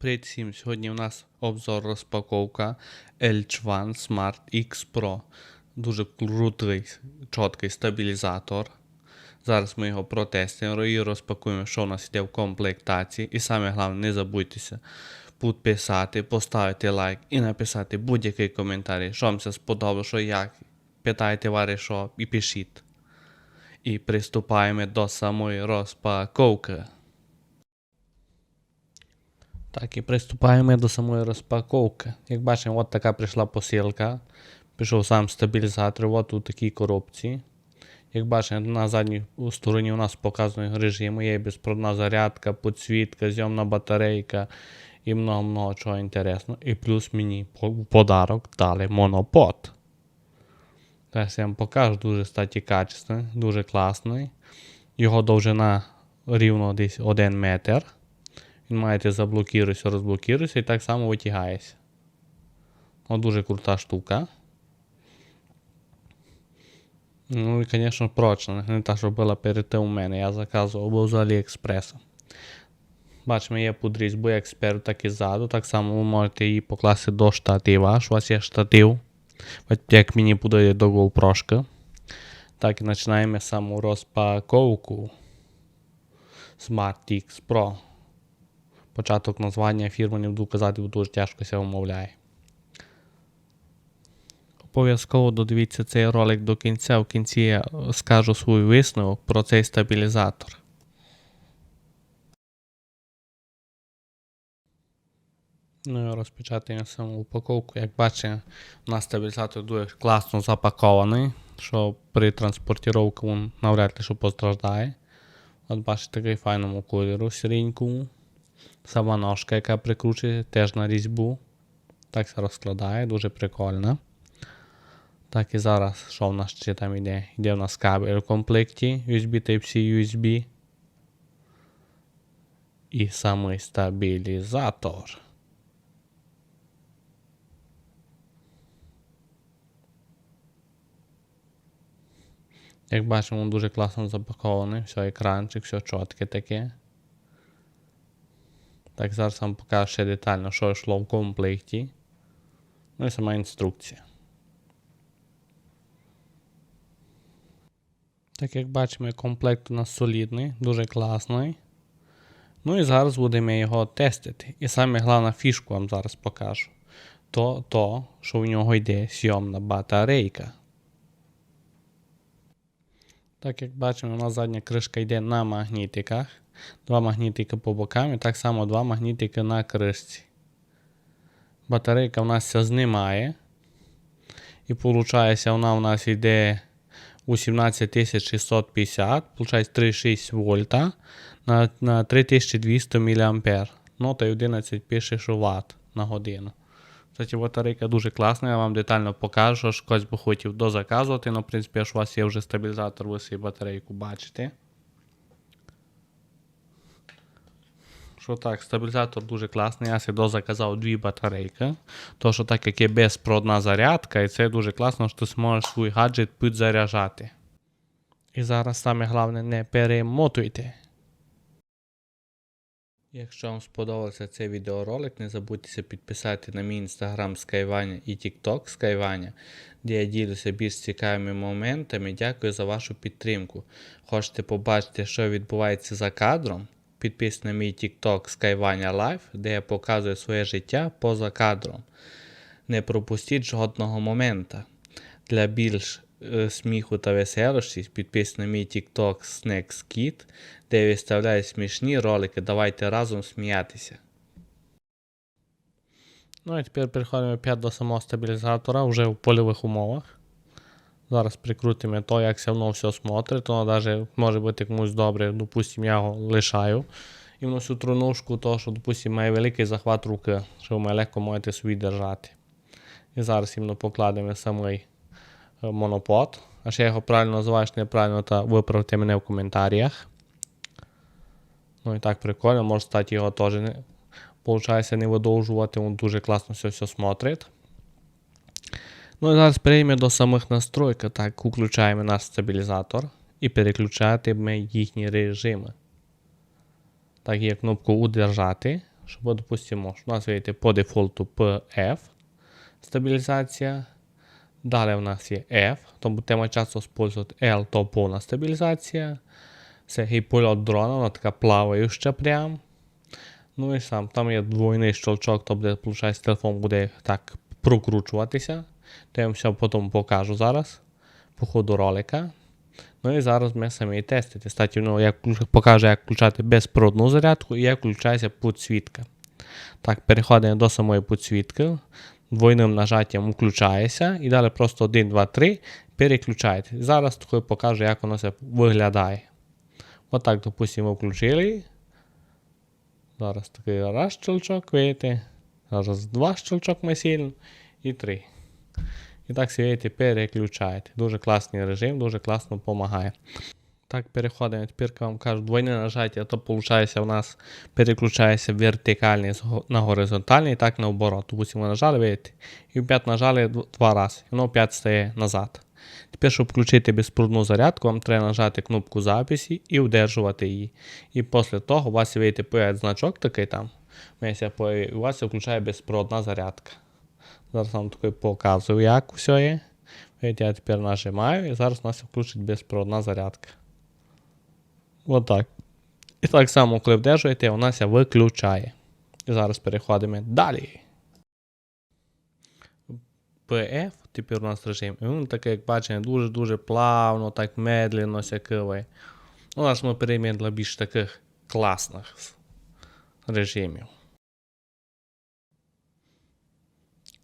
Привіт всім! Сьогодні у нас обзор розпаковка L1 Smart X Pro. Дуже крутий, чіткий стабілізатор. Зараз ми його протестуємо і розпакуємо, що у нас йде в комплектації. І саме головне, не забудьтеся підписати, поставити лайк і написати будь-який коментар, що вам це сподобалося, як. Питайте вари, що і пишіть. І приступаємо до самої розпаковки. Так, і приступаємо до самої розпаковки. Як бачимо, от така прийшла посилка. Пішов сам стабілізатор, от у такій коробці. Як бачимо, на задній стороні у нас показаний режим, є безпроводна зарядка, підсвітка, зйомна батарейка і много-много чого інтересного. І плюс мені подарок дали монопод. Зараз я вам покажу, дуже статі качественний, дуже класний. Його довжина рівно десь 1 метр. Він маєте заблокірується, розблокірується і так само витягається. О, дуже крута штука. Ну і, звісно, прочна. Не та, що була перед тим у мене. Я заказував з Аліекспреса. Бачимо, є подрізьбу як спереду, так і ззаду. Так само ви можете її покласти до штатива. Аж у вас є штатив. Як мені буде до GoPro. Так, і починаємо саму розпаковку. Smart X Pro початок названня фірми не буду казати, бо дуже тяжко ся вмовляє. Обов'язково додивіться цей ролик до кінця. В кінці я скажу свій висновок про цей стабілізатор. Ну і розпочати саму упаковку. Як бачите, у нас стабілізатор дуже класно запакований, що при транспортіровці він навряд ли що постраждає. От бачите, такий файному кольору сіренькому. Сама ножка, яка прикручується теж на різьбу. Так се розкладає, дуже прикольно. Так і зараз, що в нас ще там йде? Йде в нас кабель в комплекті USB Type-C USB. І самий стабілізатор. Як бачимо, дуже класно запакований, все екранчик, все чітке таке. Так, зараз вам покажу ще детально, що йшло в комплекті. Ну і сама інструкція. Так як бачимо, комплект у нас солідний, дуже класний. Ну і зараз будемо його тестити. І саме головна фішку вам зараз покажу. То, то що в нього йде сйомна батарейка. Так як бачимо, у нас задня кришка йде на магнітиках. Два магнітики по бокам і так само два магнітики на кришці. Батарейка у нас знімає. І виходить, вона у нас йде у 17650, виходить 3,6 вольта на на 3200 мА. Ну та й 11 пише, що Вт на годину. Кстати, батарейка дуже класна, я вам детально покажу, що хтось би хотів дозаказувати. Ну, в принципі, аж у вас є вже стабілізатор, ви собі батарейку бачите. Що так, стабілізатор дуже класний. Я сюди заказав дві батарейки. То, що так як є безпроводна зарядка, і це дуже класно, що ти зможеш свій гаджет підзаряджати. І зараз саме головне не перемотуйте. Якщо вам сподобався цей відеоролик, не забудьте підписати на мій інстаграм Skyvania і TikTok Skyvania, де я ділюся більш цікавими моментами. Дякую за вашу підтримку. Хочете побачити, що відбувається за кадром? Підписуйтесь на мій TikTok Skyvania Live, де я показую своє життя поза кадром. Не пропустіть жодного момента. Для більш е, сміху та веселощі підписуйтесь на мій TikTok Snacks Kid, де я виставляю смішні ролики. Давайте разом сміятися. Ну і тепер переходимо опять до самого стабілізатора вже в польових умовах. Зараз прикрутимо то, як все воно все смотрить, то навіть може бути комусь добре, допустимо, я його лишаю. І воно трунушку, то, що, допустимо, має великий захват руки, що ви легко можете собі держати. І зараз іменно покладемо самий е, монопод. А ще я його правильно називаєш неправильно, то виправте мене в коментарях. Ну і так прикольно, може стати його теж не, получається не видовжувати, він дуже класно все все смотрить. Ну і зараз перейдемо до самих настройок. Так, включаємо наш стабілізатор і переключатиме їхні режими. Так, є кнопку удержати, щоб, допустимо, у нас вийти по дефолту PF стабілізація. Далі в нас є F, то будемо часто використовувати L, то повна стабілізація. Це і польот дрона, вона така плаваюча прям. Ну і сам, там є двойний щелчок, то буде, виходить, телефон буде так прокручуватися. Я вам все потім покажу зараз по ходу ролика. Ну і зараз ми самі тестити. Статі, ну, я покажу, як включати безпроводну зарядку і як включається підсвітка. Так, переходимо до самої підсвітки. Двойним нажаттям включається. І далі просто 1, 2, 3 переключаєте. Зараз такою покажу, як воно це виглядає. Отак, допустимо, включили. Зараз такий раз щелчок, видите. Зараз два щелчок ми сильно і три. І так сидите, переключаєте. Дуже класний режим, дуже класно допомагає. Так, переходимо. Тепер вам кажу, двойне нажаття, то виходить, у нас переключається вертикальний на горизонтальний, і так наоборот. Допустимо, ви нажали, видите, і 5 нажали два рази, і воно 5 стає назад. Тепер, щоб включити безпроводну зарядку, вам треба нажати кнопку записі і удержувати її. І після того у вас вийде значок такий там. У вас включає безпроводна зарядка. Зараз вам такий показую, як все є. Видите, я тепер нажимаю і зараз у нас включить безпроводна зарядка. Отак. І так само, коли вдержуєте, вона ся виключає. І зараз переходимо далі. PF, тепер у нас режим. І він такий, як бачите, дуже-дуже плавно, так медленно сякиває. У нас ми переймемо для більш таких класних режимів. Е,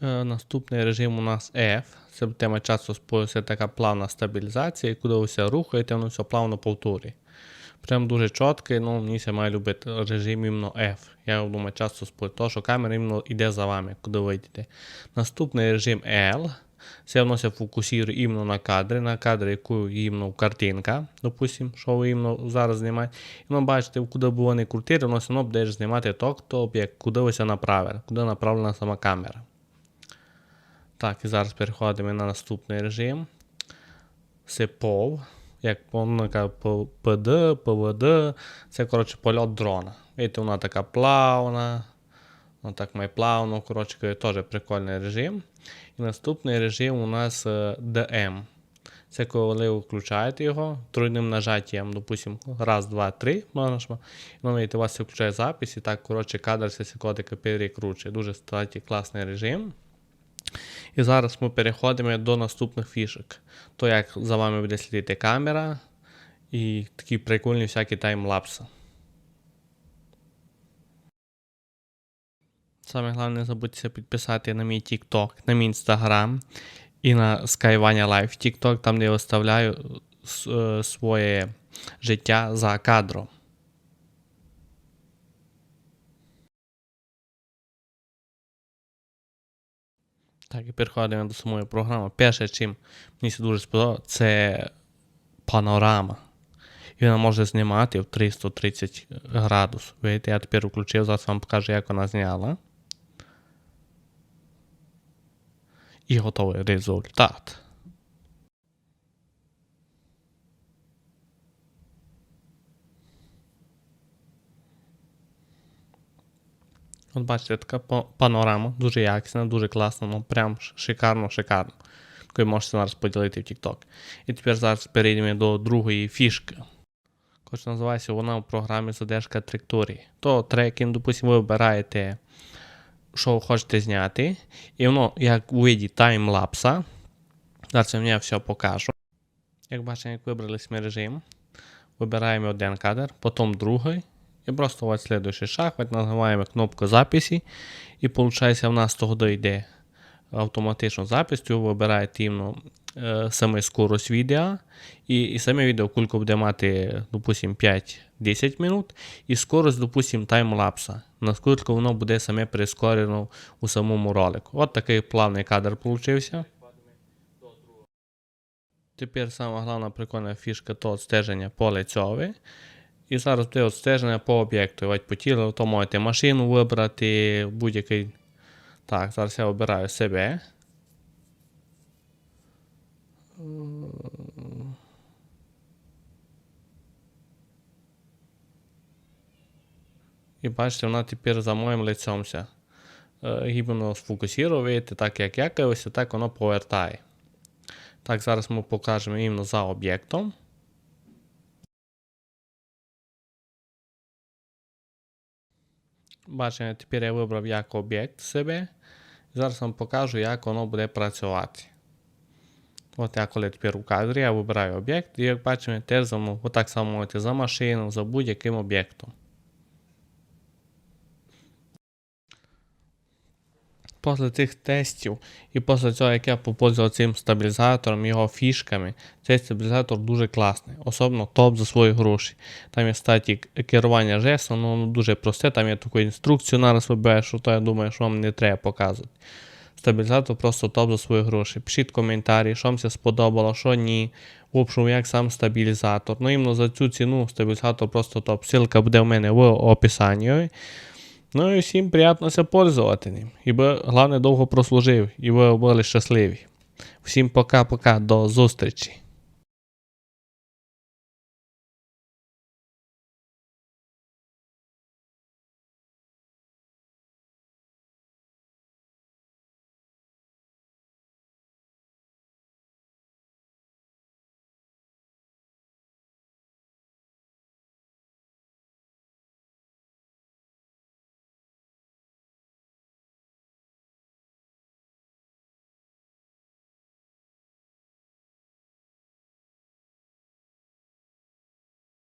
наступний режим у нас F. Це тема часу споюється така плавна стабілізація, куди ви все рухаєте, воно все плавно повторює. Прям дуже чіткий, ну мені се має любити режим іменно F. Я думаю, часто спою, то, що камера іменно йде за вами, куди ви йдете. Наступний режим L. Це воно се фокусує іменно на кадри, на кадри, яку іменно картинка, допустим, що ви іменно зараз знімаєте. І ви бачите, куди б вони крутили, воно все одно буде знімати ток, то об'єкт, куди ви направили, куди направлена сама камера. Так, і зараз переходимо на наступний режим. POV. Як помника ПД, ПВД. Це, коротше, польот дрона. Видите, вона така плавна. Вона так має плавно, коротше, теж прикольний режим. І наступний режим у нас DM. Це коли ви включаєте його трудним нажаттям, допустим, раз, два, три, можна, і видите, у вас включає запис, і так, коротше, кадр все кодика перекручує. Дуже кстати, класний режим. І зараз ми переходимо до наступних фішок. То як за вами буде слідити камера і такі прикольні всякі таймлапси. Саме головне, не забудьте підписати на мій TikTok, на мій Instagram і на Skywanya Live TikTok, там де я виставляю своє життя за кадром. Так, і переходимо до самої програми. Перше, чим мені це дуже сподобалося, це панорама. І вона може знімати в 330 градусів. Видите, я тепер включив, зараз вам покажу, як вона зняла. І готовий результат. От бачите, така панорама, дуже якісна, дуже класна, ну прям шикарно, шикарно. Яку можете зараз поділити в TikTok. І тепер зараз перейдемо до другої фішки. Хоч називається вона в програмі задержка траєкторії. То трекінг, допустимо, ви вибираєте, що ви хочете зняти. І воно, як у виді таймлапса. Зараз я все покажу. Як бачите, як вибрали ми режим. Вибираємо один кадр, потім другий. І просто ось следующий шаг, от нажимаємо кнопку записі, і виходить, в нас того йде автоматично запис, ви вибираєте іменно е, саме скорость відео, і і саме відео кулько буде мати, допустим, 5-10 минут, і скорость, допустим, таймлапса, наскільки воно буде саме прискорено у самому ролику. От такий плавний кадр вийшов. Тепер сама головна прикольна фішка то стеження по лицьові. І зараз буде стеження по об'єкту. По тілу, то можете машину вибрати, будь-який. Так, зараз я обираю себе. І бачите, вона тепер за моїм лицем. Гібно сфокусувати, так як я кивився, так воно повертає. Так, зараз ми покажемо іменно за об'єктом. Бачимо, тепер я вибрав як об'єкт себе. Зараз вам покажу, як воно буде працювати. От я коли тепер у кадрі, я вибираю об'єкт, і як бачимо, теж отак само можете за машину, за будь-яким об'єктом. Після цих тестів і після цього, як я попользував цим стабілізатором, його фішками, цей стабілізатор дуже класний, особливо топ за свої гроші. Там є статі керування жестом, ну воно дуже просте, там є таку інструкцію нараз вибираю, що то я думаю, що вам не треба показувати. Стабілізатор просто топ за свої гроші. Пишіть коментарі, що вам це сподобало, що ні. В общем, як сам стабілізатор. Ну, іменно за цю ціну стабілізатор просто топ. Ссылка буде в мене в описанні. Ну і всім приємнося пользувати ним. І би, головне, довго прослужив, і ви були щасливі. Всім пока-пока, до зустрічі.